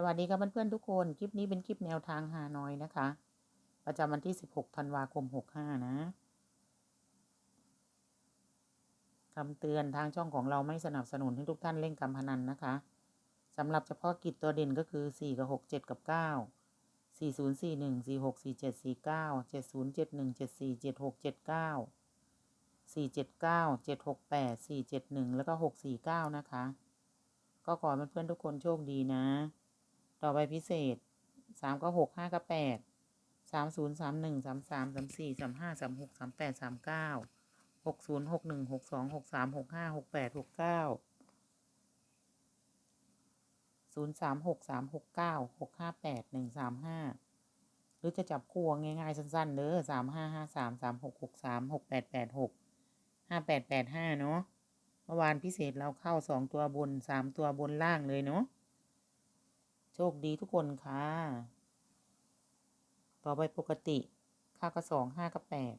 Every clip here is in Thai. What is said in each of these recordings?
สวัสดีครับเพื่อนๆทุกคน คลิปนี้เป็นคลิปแนวทางฮานอยนะคะ ประจำวันที่ 16 ธันวาคม 65 นะคำเตือนทางช่องของเราไม่สนับสนุนให้ทุกท่านเล่นการพนันนะคะสำหรับเฉพาะกิจตัวเด่นก็คือ 4 กับ 6 7 กับ 9 4041 4647 49 7071 74 76 79 479 768 471 แล้วก็ 649 นะคะ ก็ขอเพื่อนๆทุกคนโชคดีนะ ต่อไปพิเศษสามก็หกห้าก็แปดสามศูนย์สามหนึ่งสามสามสามสี่สามห้าสามหกสามแปดสามเก้าหกศูนย์หกหนึ่งหกสองหกสามหกห้าหกแปดหกเก้าศูนย์สามหกสามหกเก้าหกห้าแปดหนึ่งสามห้าหรือจะจับคู่ง่ายๆสั้นๆเด้อสามห้าห้าสามสามหกหกสามหกแปดแปดหกห้าแปดแปดห้าเนาะเมื่อวานพิเศษเราเข้าสองตัวบนสามตัวบนล่างเลยเนาะ โชคดีทุกคนค่ะ ต่อไปปกติค่าก็สองห้ากับแปด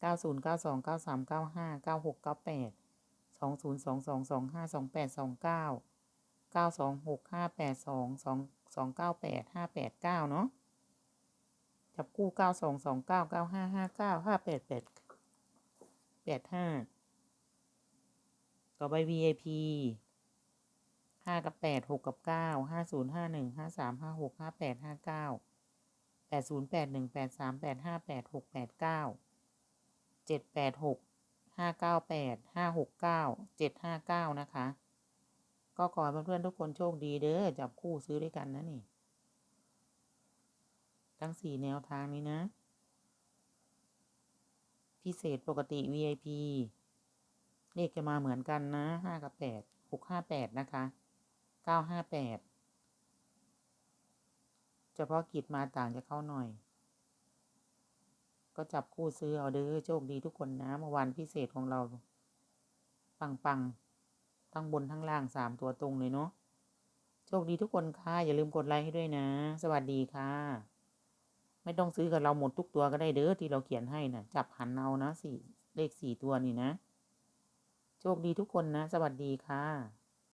เก้าศูนย์เก้าสองเก้าสามเก้าห้าเก้าหกเก้าแปดสองศูนย์สองสองสองห้าสองแปดสองเก้าเก้าสองหกห้าแปดสองสองสองเก้าแปดห้าแปดเก้าเนาะจับคู่เก้าสองสองเก้าเก้าห้าห้าเก้าห้าแปดแปดแปดห้าต่อไป VIP ห้ากับแปดหกกับเก้าห้าศูนย์ห้าหนึ่งห้าสามห้าหกห้าแปดห้าเก้าแปดศูนย์แปดหนึ่งแปดสามแปดห้าแปดหกแปดเก้าเจ็ดแปดหกห้าเก้าแปดห้าหกเก้าเจ็ดห้าเก้านะคะ ก็ขอเพื่อนๆทุกคนโชคดีเด้อจับคู่ซื้อด้วยกันนะนี่ ทั้งสี่แนวทางนี้นะ พิเศษปกติ VIP เลขจะมาเหมือนกันนะห้ากับแปดหกห้าแปดนะคะ เก้าห้าแปดเฉพาะกิจมาต่างจะเข้าหน่อย ก็จับคู่ซื้อเอาเด้อโชคดีทุกคนนะเมื่อวานพิเศษของเรา ปังปังๆทั้งบนทั้งล่างสามตัวตรงเลยเนาะโชคดีทุกคนค่ะอย่าลืมกดไลค์ให้ด้วยนะ สวัสดีค่ะ ไม่ต้องซื้อกับเราหมดทุกตัวก็ได้เด้อที่เราเขียนให้นะจับหันเอานะสี่เลขสี่ตัวนี่นะ โชคดีทุกคนนะ สวัสดีค่ะ